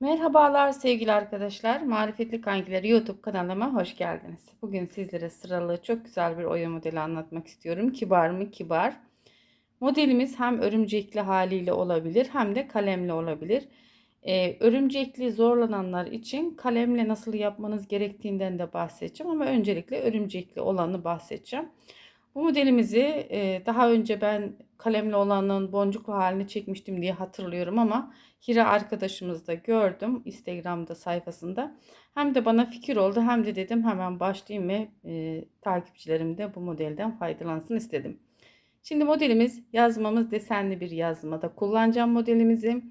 Merhabalar sevgili arkadaşlar. Marifetli Kankileri YouTube kanalıma hoş geldiniz. Bugün sizlere sıralı çok güzel bir oya modeli anlatmak istiyorum. Kibar mı? Kibar. Modelimiz hem örümcekli haliyle olabilir hem de kalemli olabilir. Ee, örümcekli zorlananlar için kalemle nasıl yapmanız gerektiğinden de bahsedeceğim ama öncelikle örümcekli olanı bahsedeceğim. Bu modelimizi e, daha önce ben kalemli olanın boncuklu halini çekmiştim diye hatırlıyorum ama Hira arkadaşımızda gördüm Instagram'da sayfasında. Hem de bana fikir oldu hem de dedim hemen başlayayım ve e, takipçilerim de bu modelden faydalansın istedim. Şimdi modelimiz yazmamız desenli bir yazmada kullanacağım modelimizi.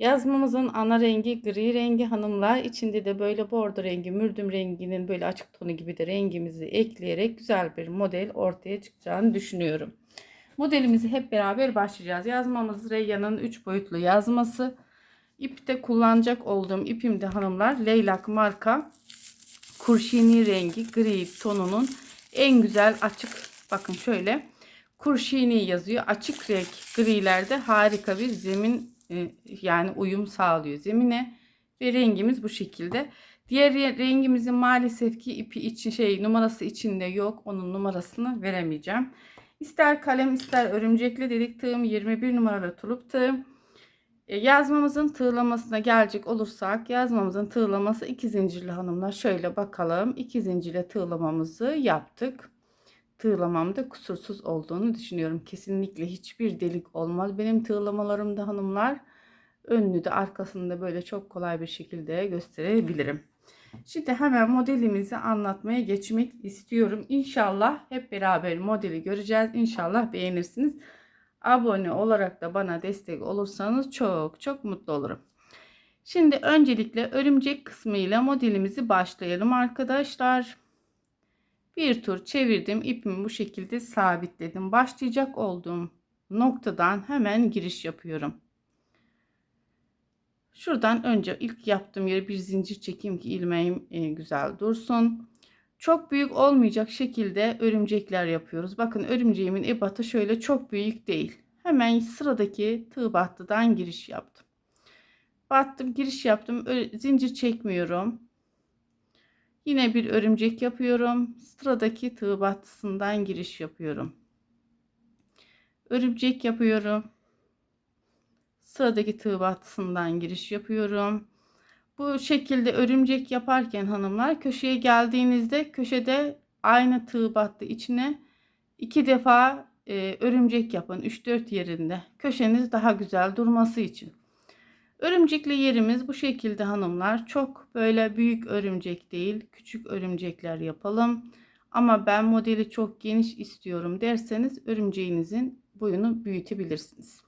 Yazmamızın ana rengi gri rengi hanımlar. İçinde de böyle bordo rengi, mürdüm renginin böyle açık tonu gibi de rengimizi ekleyerek güzel bir model ortaya çıkacağını düşünüyorum. Modelimizi hep beraber başlayacağız. Yazmamız Reyyan'ın 3 boyutlu yazması. İpte kullanacak olduğum ipimde hanımlar Leylak marka kurşini rengi gri tonunun en güzel açık bakın şöyle kurşini yazıyor. Açık renk grilerde harika bir zemin yani uyum sağlıyor zemine ve rengimiz bu şekilde. Diğer rengimizin maalesef ki ipi için şey numarası içinde yok. Onun numarasını veremeyeceğim. İster kalem ister örümcekli dedik tığım 21 numaralı tulup tığım. E, yazmamızın tığlamasına gelecek olursak yazmamızın tığlaması iki zincirli hanımlar. Şöyle bakalım iki zincirle tığlamamızı yaptık. Tığlamamda kusursuz olduğunu düşünüyorum. Kesinlikle hiçbir delik olmaz. Benim tığlamalarımda hanımlar önünü de arkasını da böyle çok kolay bir şekilde gösterebilirim. Şimdi hemen modelimizi anlatmaya geçmek istiyorum. İnşallah hep beraber modeli göreceğiz. İnşallah beğenirsiniz. Abone olarak da bana destek olursanız çok çok mutlu olurum. Şimdi öncelikle örümcek kısmıyla modelimizi başlayalım arkadaşlar. Bir tur çevirdim. ipimi bu şekilde sabitledim. Başlayacak olduğum noktadan hemen giriş yapıyorum. Şuradan önce ilk yaptığım yere bir zincir çekeyim ki ilmeğim e, güzel dursun. Çok büyük olmayacak şekilde örümcekler yapıyoruz. Bakın örümceğimin ebatı şöyle çok büyük değil. Hemen sıradaki tığ battıdan giriş yaptım. Battım giriş yaptım. Zincir çekmiyorum. Yine bir örümcek yapıyorum. Sıradaki tığ battısından giriş yapıyorum. Örümcek yapıyorum. Sıradaki tığ battısından giriş yapıyorum. Bu şekilde örümcek yaparken hanımlar köşeye geldiğinizde köşede aynı tığ battı içine iki defa e, örümcek yapın 3-4 yerinde. Köşeniz daha güzel durması için. Örümcekli yerimiz bu şekilde hanımlar. Çok böyle büyük örümcek değil. Küçük örümcekler yapalım. Ama ben modeli çok geniş istiyorum derseniz örümceğinizin boyunu büyütebilirsiniz.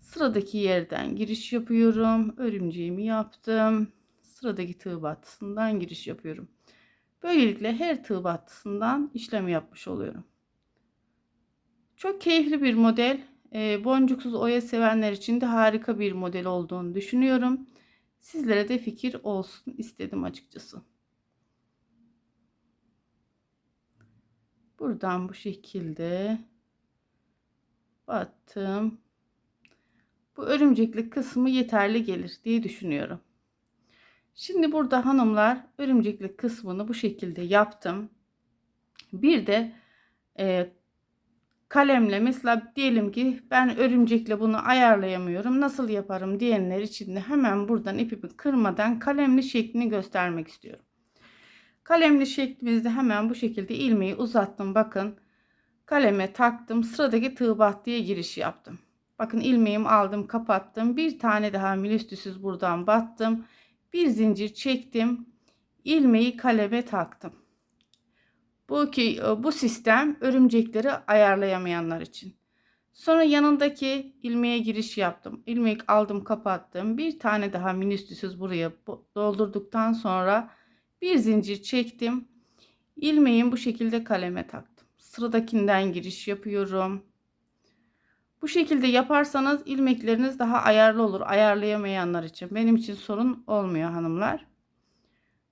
Sıradaki yerden giriş yapıyorum. Örümceğimi yaptım. Sıradaki tığ battısından giriş yapıyorum. Böylelikle her tığ battısından işlem yapmış oluyorum. Çok keyifli bir model. E, boncuksuz oya sevenler için de harika bir model olduğunu düşünüyorum. Sizlere de fikir olsun istedim açıkçası. Buradan bu şekilde battım. Bu örümcekli kısmı yeterli gelir diye düşünüyorum. Şimdi burada hanımlar örümcekli kısmını bu şekilde yaptım. Bir de e, kalemle mesela diyelim ki ben örümcekle bunu ayarlayamıyorum nasıl yaparım diyenler için de hemen buradan ipimi kırmadan kalemli şeklini göstermek istiyorum. Kalemli şeklimizde hemen bu şekilde ilmeği uzattım bakın kaleme taktım sıradaki tığ battıya giriş yaptım. Bakın ilmeğimi aldım kapattım bir tane daha milüstüsüz buradan battım bir zincir çektim ilmeği kaleme taktım. Bu ki e, bu sistem örümcekleri ayarlayamayanlar için. Sonra yanındaki ilmeğe giriş yaptım. İlmek aldım, kapattım. Bir tane daha minüstüsüz buraya doldurduktan sonra bir zincir çektim. İlmeğin bu şekilde kaleme taktım. Sıradakinden giriş yapıyorum. Bu şekilde yaparsanız ilmekleriniz daha ayarlı olur. Ayarlayamayanlar için. Benim için sorun olmuyor hanımlar.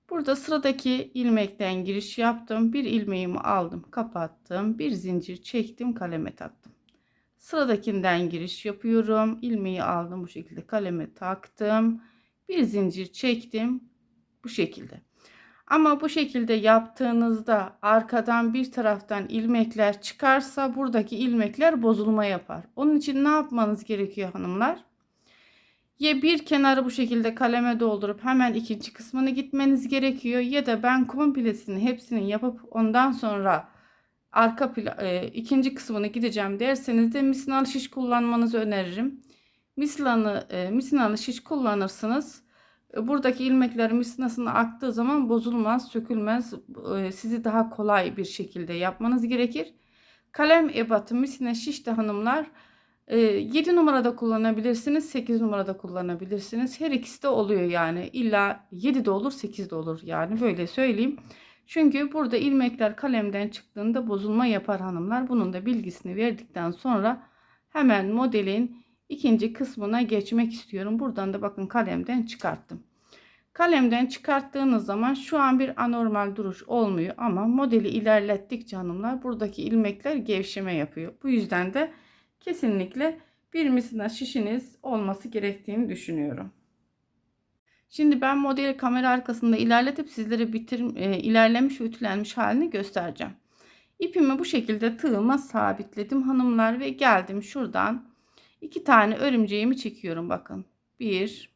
Burada sıradaki ilmekten giriş yaptım. Bir ilmeğimi aldım, kapattım. Bir zincir çektim, kaleme taktım. Sıradakinden giriş yapıyorum. İlmeği aldım bu şekilde kaleme taktım. Bir zincir çektim. Bu şekilde. Ama bu şekilde yaptığınızda arkadan bir taraftan ilmekler çıkarsa buradaki ilmekler bozulma yapar. Onun için ne yapmanız gerekiyor hanımlar? Ya bir kenarı bu şekilde kaleme doldurup hemen ikinci kısmını gitmeniz gerekiyor ya da ben komplesini hepsini yapıp ondan sonra arka e, ikinci kısmını gideceğim derseniz de misinalı şiş kullanmanızı öneririm. Mislanı, e, misinalı şiş kullanırsınız. E, buradaki ilmekler misinasına aktığı zaman bozulmaz, sökülmez. E, sizi daha kolay bir şekilde yapmanız gerekir. Kalem ebatı misine şiş de hanımlar 7 numarada kullanabilirsiniz, 8 numarada kullanabilirsiniz. Her ikisi de oluyor yani. İlla 7 de olur, 8 de olur yani böyle söyleyeyim. Çünkü burada ilmekler kalemden çıktığında bozulma yapar hanımlar. Bunun da bilgisini verdikten sonra hemen modelin ikinci kısmına geçmek istiyorum. Buradan da bakın kalemden çıkarttım. Kalemden çıkarttığınız zaman şu an bir anormal duruş olmuyor ama modeli ilerlettikçe hanımlar buradaki ilmekler gevşeme yapıyor. Bu yüzden de kesinlikle bir misina şişiniz olması gerektiğini düşünüyorum. Şimdi ben modeli kamera arkasında ilerletip sizlere bitir, e, ilerlemiş ve ütülenmiş halini göstereceğim. İpimi bu şekilde tığıma sabitledim hanımlar ve geldim şuradan iki tane örümceğimi çekiyorum bakın. Bir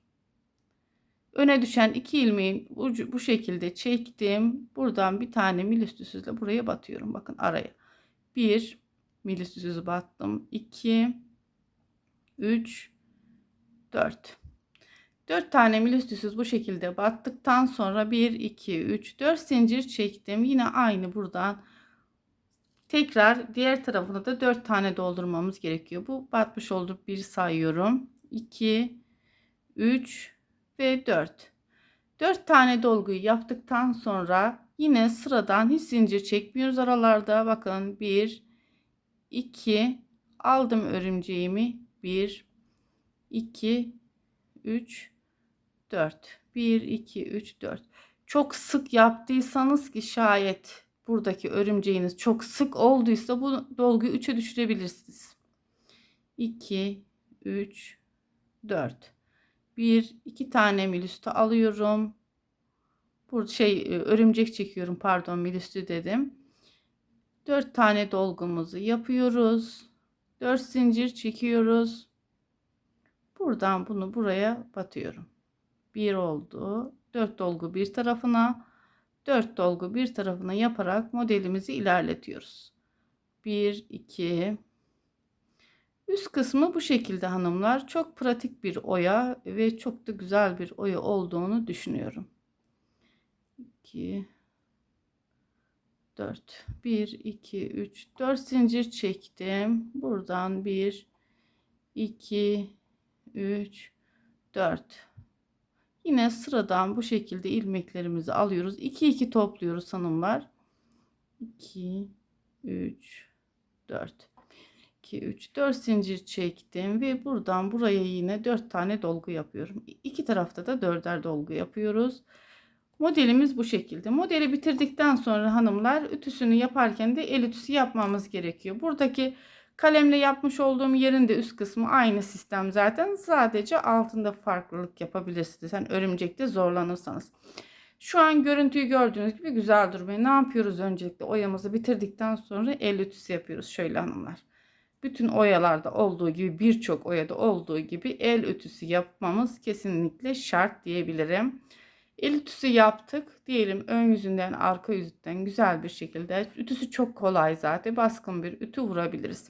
öne düşen iki ilmeğin ucu bu şekilde çektim. Buradan bir tane mil üstüsüzle buraya batıyorum bakın araya. Bir mil üstüsüz battım. 2 3 4 4 tane mil üstüsüz bu şekilde battıktan sonra 1 2 3 4 zincir çektim. Yine aynı buradan tekrar diğer tarafına da 4 tane doldurmamız gerekiyor. Bu batmış oldu. 1 sayıyorum. 2 3 ve 4. 4 tane dolguyu yaptıktan sonra yine sıradan hiç zincir çekmiyoruz aralarda. Bakın 1 2 aldım örümceğimi. 1 2 3 4 1 2 3 4 çok sık yaptıysanız ki şayet buradaki örümceğiniz çok sık olduysa bu dolguyu 3'e düşürebilirsiniz. 2 3 4 1 2 tane mil üstü alıyorum. Burada şey e, örümcek çekiyorum pardon mil üstü dedim 4 tane dolgumuzu yapıyoruz. 4 zincir çekiyoruz. Buradan bunu buraya batıyorum. 1 oldu. 4 dolgu bir tarafına, 4 dolgu bir tarafına yaparak modelimizi ilerletiyoruz. 1 2 Üst kısmı bu şekilde hanımlar. Çok pratik bir oya ve çok da güzel bir oya olduğunu düşünüyorum. 2 4 1 2 3 4 zincir çektim. Buradan 1 2 3 4 yine sıradan bu şekilde ilmeklerimizi alıyoruz. 2 2 topluyoruz hanımlar. 2 3 4 2 3 4 zincir çektim ve buradan buraya yine 4 tane dolgu yapıyorum. İki tarafta da dörder dolgu yapıyoruz Modelimiz bu şekilde. Modeli bitirdikten sonra hanımlar ütüsünü yaparken de el ütüsü yapmamız gerekiyor. Buradaki kalemle yapmış olduğum yerin de üst kısmı aynı sistem zaten. Sadece altında farklılık yapabilirsiniz. Hani örümcekte zorlanırsanız. Şu an görüntüyü gördüğünüz gibi güzel durmuyor. Ne yapıyoruz öncelikle? Oyamızı bitirdikten sonra el ütüsü yapıyoruz şöyle hanımlar. Bütün oyalarda olduğu gibi birçok oyada olduğu gibi el ütüsü yapmamız kesinlikle şart diyebilirim. El ütüsü yaptık. Diyelim ön yüzünden arka yüzünden güzel bir şekilde. Ütüsü çok kolay zaten. Baskın bir ütü vurabiliriz.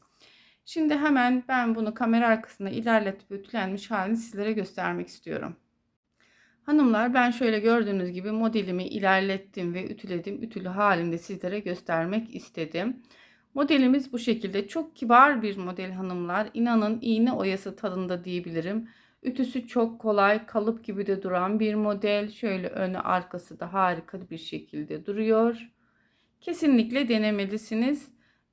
Şimdi hemen ben bunu kamera arkasında ilerletip ütülenmiş halini sizlere göstermek istiyorum. Hanımlar ben şöyle gördüğünüz gibi modelimi ilerlettim ve ütüledim. Ütülü halinde sizlere göstermek istedim. Modelimiz bu şekilde. Çok kibar bir model hanımlar. İnanın iğne oyası tadında diyebilirim. Ütüsü çok kolay, kalıp gibi de duran bir model. Şöyle önü arkası da harika bir şekilde duruyor. Kesinlikle denemelisiniz.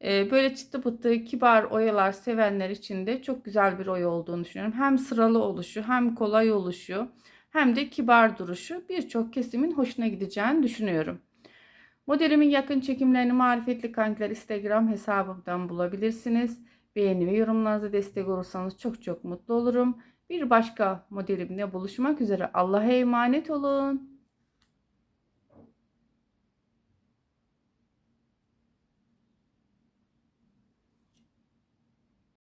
Ee, böyle çıtı pıtı kibar oyalar sevenler için de çok güzel bir oya olduğunu düşünüyorum. Hem sıralı oluşu hem kolay oluşu hem de kibar duruşu birçok kesimin hoşuna gideceğini düşünüyorum. Modelimin yakın çekimlerini Marifetli Kankiler Instagram hesabımdan bulabilirsiniz. Beğeni ve yorumlarınıza destek olursanız çok çok mutlu olurum. Bir başka modelimle buluşmak üzere. Allah'a emanet olun.